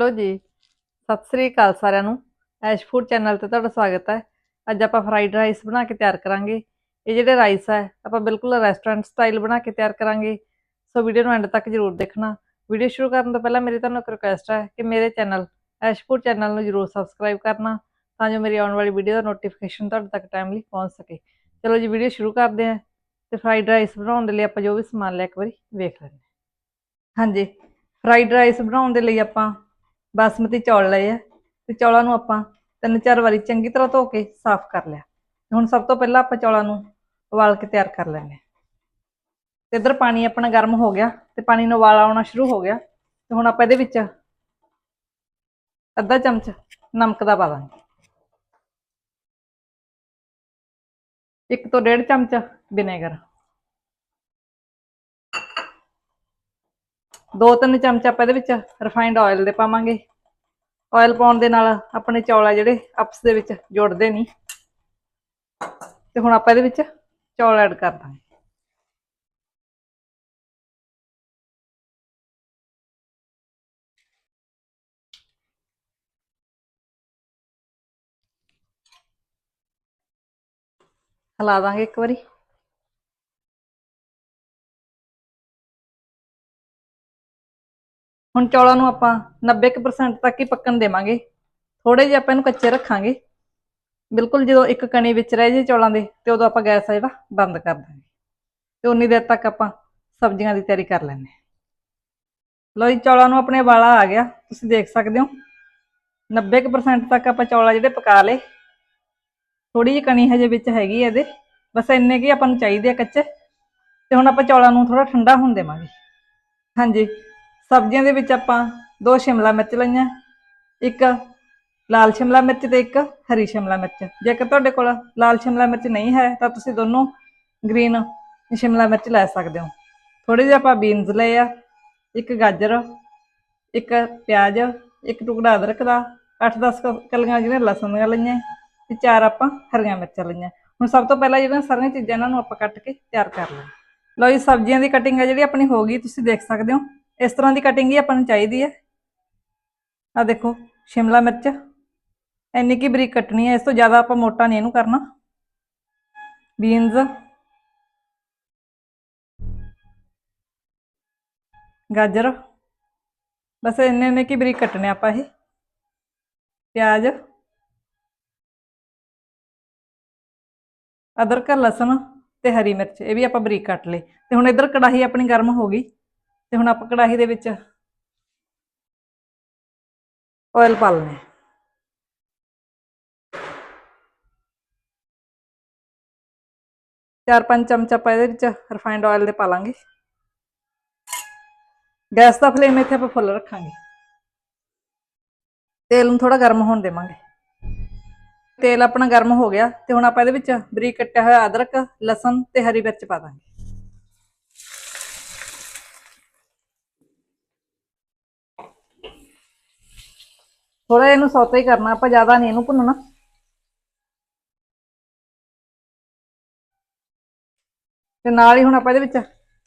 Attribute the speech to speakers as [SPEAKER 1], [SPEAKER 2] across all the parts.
[SPEAKER 1] Hello ਜੀ। ਸਤਿ ਸ੍ਰੀ ਅਕਾਲ ਸਾਰਿਆਂ ਨੂੰ। ਐਸ਼ ਫੂਡ ਚੈਨਲ ਤੇ ਤੁਹਾਡਾ ਸਵਾਗਤ ਹੈ। ਅੱਜ ਆਪਾਂ ਫਰਾਈਡ ਰਾਈਸ ਬਣਾ ਕੇ ਤਿਆਰ ਕਰਾਂਗੇ। ਇਹ ਜਿਹੜੇ ਰਾਈਸ ਹੈ, ਆਪਾਂ ਬਿਲਕੁਲ ਰੈਸਟੋਰੈਂਟ ਸਟਾਈਲ ਬਣਾ ਕੇ ਤਿਆਰ ਕਰਾਂਗੇ। ਸੋ ਵੀਡੀਓ ਨੂੰ ਐਂਡ ਤੱਕ ਜਰੂਰ ਦੇਖਣਾ। ਵੀਡੀਓ ਸ਼ੁਰੂ ਕਰਨ ਤੋਂ ਪਹਿਲਾਂ ਮੇਰੀ ਤੁਹਾਨੂੰ ਇੱਕ ਰਿਕੁਐਸਟ ਹੈ ਕਿ ਮੇਰੇ ਚੈਨਲ ਐਸ਼ ਫੂਡ ਚੈਨਲ ਨੂੰ ਜਰੂਰ ਸਬਸਕ੍ਰਾਈਬ ਕਰਨਾ ਤਾਂ ਜੋ ਮੇਰੀ ਆਉਣ ਵਾਲੀ ਵੀਡੀਓ ਦਾ ਨੋਟੀਫਿਕੇਸ਼ਨ ਤੁਹਾਡੇ ਤੱਕ ਟਾਈਮਲੀ ਪਹੁੰਚ ਸਕੇ। ਚਲੋ ਜੀ, ਵੀਡੀਓ ਸ਼ੁਰੂ ਕਰਦੇ ਹਾਂ। ਤੇ ਫਰਾਈਡ ਰਾਈਸ ਬਣਾਉਣ ਦੇ ਲਈ ਆਪਾਂ ਜੋ ਵੀ ਸਮਾਨ ਲਿਆ ਇੱਕ ਵਾਰੀ ਵੇਖ ਲੈਂਦੇ ਹਾਂ। ਹਾਂਜੀ, ਫਰਾਈਡ ਰਾਈਸ ਬਣਾਉਣ ਦੇ ਲਈ ਆਪਾਂ ਬਾਸਮਤੀ ਚੌਲ ਲਏ ਆ ਤੇ ਚੌਲਾਂ ਨੂੰ ਆਪਾਂ ਤਿੰਨ ਚਾਰ ਵਾਰੀ ਚੰਗੀ ਤਰ੍ਹਾਂ ਧੋ ਕੇ ਸਾਫ਼ ਕਰ ਲਿਆ। ਹੁਣ ਸਭ ਤੋਂ ਪਹਿਲਾਂ ਆਪਾਂ ਚੌਲਾਂ ਨੂੰ ਉਬਾਲ ਕੇ ਤਿਆਰ ਕਰ ਲੈਣੇ ਤੇ ਇਧਰ ਪਾਣੀ ਆਪਣਾ ਗਰਮ ਹੋ ਗਿਆ ਤੇ ਪਾਣੀ ਨੂੰ ਉਬਾਲ ਆਉਣਾ ਸ਼ੁਰੂ ਹੋ ਗਿਆ ਤੇ ਹੁਣ ਆਪਾਂ ਇਹਦੇ ਵਿੱਚ ਅੱਧਾ ਚਮਚ ਨਮਕ ਦਾ ਪਾ ਦਾਂਗੇ। ਇੱਕ ਤੋਂ ਡੇਢ ਚਮਚ ਵਿਨੇਗਰ। ਦੋ ਤਿੰਨ ਚਮਚ ਆਪਾਂ ਇਹਦੇ ਵਿੱਚ ਰਿਫਾਈਨਡ ਆਇਲ ਦੇ ਪਾਵਾਂਗੇ। ਆਇਲ ਪਾਉਣ ਦੇ ਨਾਲ ਆਪਣੇ ਚੌਲ ਆ ਜਿਹੜੇ ਆਪਸ ਦੇ ਵਿੱਚ ਜੁੜਦੇ ਨਹੀਂ। ਤੇ ਹੁਣ ਆਪਾਂ ਇਹਦੇ ਵਿੱਚ ਚੌਲ ਐਡ ਕਰ ਦਾਂਗੇ। ਹਿਲਾ ਦਾਂਗੇ ਇੱਕ ਵਾਰੀ। ਹੁਣ ਚੌਲਾਂ ਨੂੰ ਆਪਾਂ 90% ਤੱਕ ਹੀ ਪੱਕਣ ਦੇਵਾਂਗੇ। ਥੋੜੇ ਜਿਹਾ ਆਪਾਂ ਇਹਨੂੰ ਕੱਚੇ ਰੱਖਾਂਗੇ। ਬਿਲਕੁਲ ਜਦੋਂ ਇੱਕ ਕਣੀ ਵਿੱਚ ਰਹਿ ਜੇ ਚੌਲਾਂ ਦੇ, ਤੇ ਉਦੋਂ ਆਪਾਂ ਗੈਸ ਆ ਜਿਹੜਾ ਬੰਦ ਕਰ ਦਾਂਗੇ। ਤੇ ਉਨੀ ਦੇਰ ਤੱਕ ਆਪਾਂ ਸਬਜ਼ੀਆਂ ਦੀ ਤਿਆਰੀ ਕਰ ਲੈਂਦੇ ਹਾਂ। ਜੀ, ਚੌਲਾਂ ਨੂੰ ਆਪਣੇ ਵਾਲਾ ਆ ਗਿਆ। ਤੁਸੀਂ ਦੇਖ ਸਕਦੇ ਹੋ। 90% ਤੱਕ ਆਪਾਂ ਚੌਲਾ ਜਿਹੜੇ ਪਕਾ ਲਏ। ਥੋੜੀ ਜਿਹੀ ਕਣੀ ਹਜੇ ਵਿੱਚ ਹੈਗੀ ਇਹਦੇ। ਬਸ ਇੰਨੇ ਕੀ ਆਪਾਂ ਨੂੰ ਚਾਹੀਦੇ ਆ ਕੱਚੇ। ਤੇ ਹੁਣ ਆਪਾਂ ਚੌਲਾਂ ਨੂੰ ਥੋੜਾ ਠੰਡਾ ਹੋਣ ਦੇਵਾਂਗੇ। ਹਾਂਜੀ। ਸਬਜ਼ੀਆਂ ਦੇ ਵਿੱਚ ਆਪਾਂ ਦੋ ਸ਼ਿਮਲਾ ਮਿਰਚ ਲਈਆਂ, ਇੱਕ ਲਾਲ ਸ਼ਿਮਲਾ ਮਿਰਚ ਤੇ ਇੱਕ ਹਰੀ ਸ਼ਿਮਲਾ ਮਿਰਚ। ਜੇਕਰ ਤੁਹਾਡੇ ਕੋਲ ਲਾਲ ਸ਼ਿਮਲਾ ਮਿਰਚ ਨਹੀਂ ਹੈ, ਤਾਂ ਤੁਸੀਂ ਦੋਨੋਂ ਗ੍ਰੀਨ ਸ਼ਿਮਲਾ ਮਿਰਚ ਲੈ ਸਕਦੇ ਹੋ। ਥੋੜੇ ਜਿਹੇ ਆਪਾਂ ਬੀਨਸ ਲਏ ਆ, ਇੱਕ ਗਾਜਰ, ਇੱਕ ਪਿਆਜ਼, ਇੱਕ ਟੁਕੜਾ ਅਦਰਕ ਦਾ 8-10 ਕਲੀਆਂ ਜਿਹੜੀਆਂ ਲਸਣ ਦੀਆਂ ਲਈਆਂ, ਤੇ ਚਾਰ ਆਪਾਂ ਹਰੀਆਂ ਮਿਰਚਾਂ ਲਈਆਂ। ਹੁਣ ਸਭ ਤੋਂ ਪਹਿਲਾਂ ਜਿਹੜੀਆਂ ਸਾਰੀਆਂ ਚੀਜ਼ਾਂ ਇਹਨਾਂ ਨੂੰ ਆਪਾਂ ਕੱਟ ਕੇ ਤਿਆਰ ਕਰ ਲਵਾਂਗੇ ਲਓ ਜੀ, ਸਬਜ਼ੀਆਂ ਦੀ ਕਟਿੰਗ ਆ ਜਿਹੜੀ ਆਪਣੀ ਹੋ ਗਈ, ਤੁਸੀਂ ਦੇਖ ਸਕਦੇ ਹੋ। ਇਸ ਤਰ੍ਹਾਂ ਦੀ ਕਟਿੰਗ ਹੀ ਆਪਾਂ ਨੂੰ ਚਾਹੀਦੀ ਹੈ। ਆ ਦੇਖੋ, ਸ਼ਿਮਲਾ ਮਿਰਚ। ਇੰਨੀ ਕੀ ਬਰੀਕ ਕੱਟਣੀ ਹੈ, ਇਸ ਤੋਂ ਜ਼ਿਆਦਾ ਆਪਾਂ ਮੋਟਾ ਨਹੀਂ ਇਹਨੂੰ ਕਰਨਾ। ਬੀਨਸ ਗਾਜਰ। ਬਸ ਇੰਨੇ ਇੰਨੇ ਕੀ ਬਰੀਕ ਕੱਟਣੇ ਆਪਾਂ ਇਹ। ਪਿਆਜ਼। ਅਦਰਕ, ਲਸਣ ਤੇ ਹਰੀ ਮਿਰਚ, ਇਹ ਵੀ ਆਪਾਂ ਬਰੀਕ ਕੱਟ ਲਏ। ਤੇ ਹੁਣ ਇਧਰ ਕੜਾਹੀ ਆਪਣੀ ਗਰਮ ਹੋ ਗਈ। ਤੇ ਹੁਣ ਆਪਾਂ ਕੜਾਹੀ ਦੇ ਵਿੱਚ ਆਇਲ ਪਾ ਲੈਣੇ ਚਾਰ ਪੰਜ ਚਮਚ ਆਪਾਂ ਇਹਦੇ ਵਿੱਚ ਰਿਫਾਈਨਡ ਆਇਲ ਦੇ ਪਾ ਲਾਂਗੇ। ਗੈਸ ਦਾ ਫਲੇਮ ਇੱਥੇ ਆਪਾਂ ਫੁੱਲ ਰੱਖਾਂਗੇ। ਤੇਲ ਨੂੰ ਥੋੜਾ ਗਰਮ ਹੋਣ ਦੇਵਾਂਗੇ। ਤੇਲ ਆਪਣਾ ਗਰਮ ਹੋ ਗਿਆ ਤੇ ਹੁਣ ਆਪਾਂ ਇਹਦੇ ਵਿੱਚ ਬਰੀਕ ਕੱਟਿਆ ਹੋਇਆ ਅਦਰਕ, ਲਸਣ ਤੇ ਹਰੀ ਮਿਰਚ ਪਾ ਦਾਂਗੇ। ਥੋੜਾ ਇਹਨੂੰ ਸੌਤੇ ਹੀ ਕਰਨਾ, ਆਪਾਂ ਜ਼ਿਆਦਾ ਨਹੀਂ ਇਹਨੂੰ ਭੁੰਨਣਾ। ਤੇ ਨਾਲ ਹੀ ਹੁਣ ਆਪਾਂ ਇਹਦੇ ਵਿੱਚ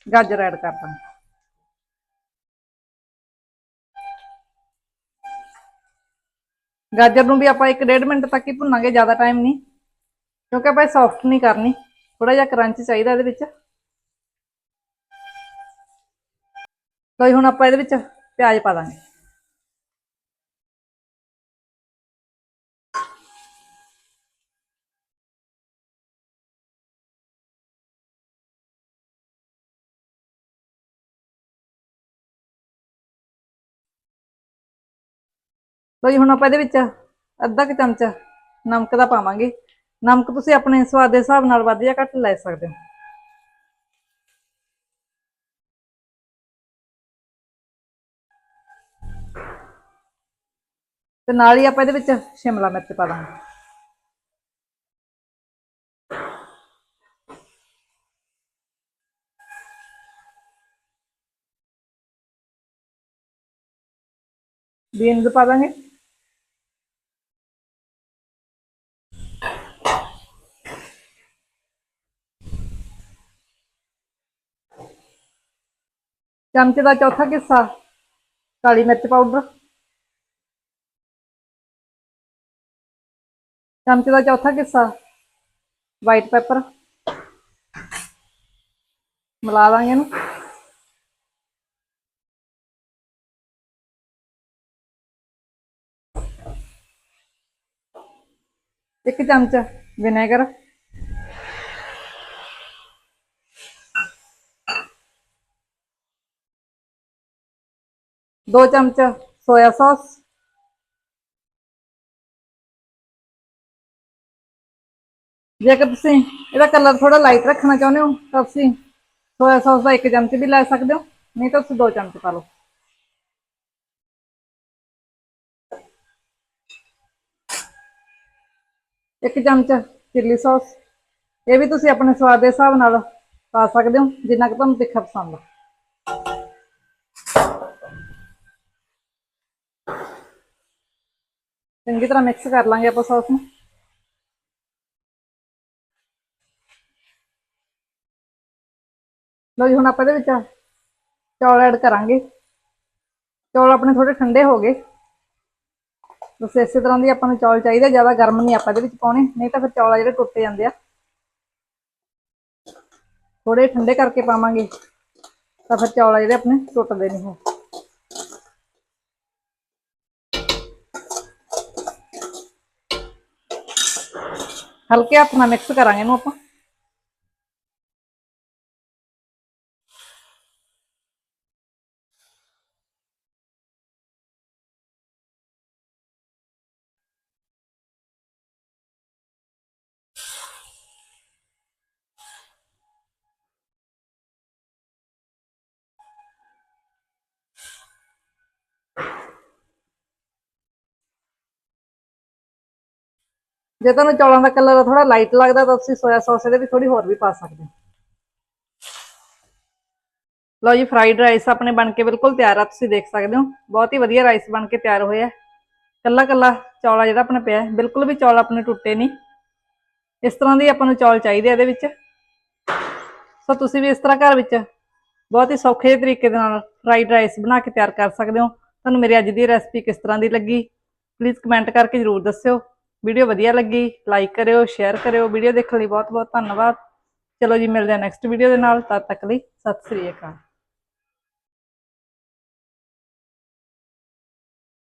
[SPEAKER 1] ਗਾਜਰ ਐਡ ਕਰ ਦਾਂਗੇ ਗਾਜਰ ਨੂੰ ਵੀ ਆਪਾਂ 1.5 ਮਿੰਟ ਤੱਕ ਹੀ ਭੁੰਨਾਂਗੇ, ਜ਼ਿਆਦਾ ਟਾਈਮ ਨਹੀਂ, ਕਿਉਂਕਿ ਆਪਾਂ ਸੌਫਟ ਨਹੀਂ ਕਰਨੀ ਥੋੜਾ ਜਿਹਾ ਕਰੰਚ ਚਾਹੀਦਾ ਇਹਦੇ ਵਿੱਚ। ਲਓ ਹੁਣ ਆਪਾਂ ਇਹਦੇ ਵਿੱਚ ਪਿਆਜ਼ ਪਾ ਦਾਂਗੇ। ਲਓ ਜੀ, ਹੁਣ ਆਪਾਂ ਇਹਦੇ ਵਿੱਚ ਅੱਧਾ ਕੁ ਚਮਚ ਨਮਕ ਦਾ ਪਾਵਾਂਗੇ। ਨਮਕ ਤੁਸੀਂ ਆਪਣੇ ਸਵਾਦ ਦੇ ਹਿਸਾਬ ਨਾਲ ਵੱਧ ਜਾਂ ਘੱਟ ਲੈ ਸਕਦੇ ਹੋ। ਤੇ ਨਾਲ ਹੀ ਆਪਾਂ ਇਹਦੇ ਵਿੱਚ ਸ਼ਿਮਲਾ ਮਿਰਚ ਪਾ ਦਾਂਗੇ। ਬੀਨਸ ਪਾ ਦਾਂਗੇ। ਚਮਚ ਦਾ ਚੌਥਾ ਹਿੱਸਾ ਕਾਲੀ ਮਿਰਚ ਪਾਊਡਰ। ਚਮਚ ਦਾ ਚੌਥਾ ਹਿੱਸਾ ਵਾਈਟ ਪੇਪਰ ਮਿਲਾ ਦਾਂਗੇ ਇਹਨੂੰ। ਇੱਕ ਚਮਚ ਵਿਨੇਗਰ। ਦੋ ਚਮਚ ਸੋਇਆ ਸੌਸ ਜੇਕਰ ਤੁਸੀਂ ਇਹਦਾ ਕਲਰ ਥੋੜਾ ਲਾਈਟ ਰੱਖਣਾ ਚਾਹੁੰਦੇ ਹੋ ਤਾਂ ਤੁਸੀਂ ਸੋਇਆ ਸੌਸ ਦਾ ਇੱਕ ਚਮਚ ਵੀ ਲੈ ਸਕਦੇ ਹੋ ਨਹੀਂ ਤਾਂ ਤੁਸੀਂ ਦੋ ਚਮਚ ਪਾ ਲਓ ਇੱਕ ਚਮਚ ਚਿੱਲੀ ਸੌਸ ਇਹ ਵੀ ਤੁਸੀਂ ਆਪਣੇ ਸਵਾਦ ਦੇ ਹਿਸਾਬ ਨਾਲ ਪਾ ਸਕਦੇ ਹੋ ਜਿੰਨਾ ਕਿ ਤੁਹਾਨੂੰ ਤਿੱਖਾ ਪਸੰਦ ਆ ਚੰਗੀ ਤਰ੍ਹਾਂ ਮਿਕਸ ਕਰ ਲਾਂਗੇ ਆਪਾਂ ਸੌਸ ਨੂੰ। ਲਓ ਜੀ, ਹੁਣ ਆਪਾਂ ਇਹਦੇ ਵਿੱਚ ਚੌਲ ਐਡ ਕਰਾਂਗੇ। ਚੌਲ ਆਪਣੇ ਥੋੜੇ ਠੰਡੇ ਹੋ ਗਏ। ਬਸ ਇਸੇ ਤਰ੍ਹਾਂ ਦੀ ਆਪਾਂ ਨੂੰ ਚੌਲ ਚਾਹੀਦੇ, ਜ਼ਿਆਦਾ ਗਰਮ ਨਹੀਂ ਆਪਾਂ ਇਹਦੇ ਵਿੱਚ ਪਾਉਣੇ, ਨਹੀਂ ਤਾਂ ਫਿਰ ਚੌਲ ਜਿਹੜੇ ਟੁੱਟ ਜਾਂਦੇ ਆ। ਥੋੜੇ ਠੰਡੇ ਕਰਕੇ ਪਾਵਾਂਗੇ, ਤਾਂ ਫਿਰ ਚੌਲ ਜਿਹੜੇ ਆਪਣੇ ਟੁੱਟਦੇ ਨਹੀਂ ਹੈ ਹਲਕੇ ਹੱਥ ਨਾਲ ਮਿਕਸ ਕਰਾਂਗੇ ਇਹਨੂੰ ਆਪਾਂ। ਜੇ ਤੁਹਾਨੂੰ ਚੌਲਾਂ ਦਾ ਕਲਰ ਥੋੜਾ ਲਾਈਟ ਲੱਗਦਾ ਤਾਂ ਤੁਸੀਂ ਸੋਇਆ ਸੌਸ ਇਹਦੇ ਵਿੱਚ ਥੋੜੀ ਹੋਰ ਵੀ ਪਾ ਸਕਦੇ ਹੋ। ਲਓ ਜੀ ਫਰਾਈਡ ਰਾਈਸ ਆਪਣੇ ਬਣ ਕੇ ਬਿਲਕੁਲ ਤਿਆਰ ਆ, ਤੁਸੀਂ ਦੇਖ ਸਕਦੇ ਹੋ। ਬਹੁਤ ਹੀ ਵਧੀਆ ਰਾਈਸ ਬਣ ਕੇ ਤਿਆਰ ਹੋਇਆ। ਕੱਲਾ ਕੱਲਾ ਚੌਲਾ ਜਿਹੜਾ ਆਪਣਾ ਪਿਆ, ਬਿਲਕੁਲ ਵੀ ਚੌਲ ਆਪਣੇ ਟੁੱਟੇ ਨਹੀਂ। ਇਸ ਤਰ੍ਹਾਂ ਦੇ ਆਪਾਂ ਨੂੰ ਚੌਲ ਚਾਹੀਦੇ ਇਹਦੇ ਵਿੱਚ। ਸੋ ਤੁਸੀਂ ਵੀ ਇਸ ਤਰ੍ਹਾਂ ਘਰ ਵਿੱਚ ਬਹੁਤ ਹੀ ਸੌਖੇ ਤਰੀਕੇ ਦੇ ਨਾਲ ਫਰਾਈਡ ਰਾਈਸ ਬਣਾ ਕੇ ਤਿਆਰ ਕਰ ਸਕਦੇ ਹੋ। ਤੁਹਾਨੂੰ ਮੇਰੀ ਅੱਜ ਦੀ ਰੈਸਪੀ ਕਿਸ ਤਰ੍ਹਾਂ ਦੀ ਲੱਗੀ ਪਲੀਜ਼ ਕਮੈਂਟ ਕਰਕੇ ਜਰੂਰ ਦੱਸਿਓ। ਵੀਡੀਓ ਵਧੀਆ ਲੱਗੀ ਲਾਈਕ ਕਰਿਓ ਸ਼ੇਅਰ ਕਰਿਓ, ਵੀਡੀਓ ਦੇਖਣ ਲਈ ਬਹੁਤ ਬਹੁਤ ਧੰਨਵਾਦ। ਚਲੋ ਜੀ, ਮਿਲਦੇ ਹਾਂ ਨੈਕਸਟ ਵੀਡੀਓ ਦੇ ਨਾਲ, ਤਦ ਤੱਕ ਲਈ ਸਤਿ ਸ੍ਰੀ ਅਕਾਲ।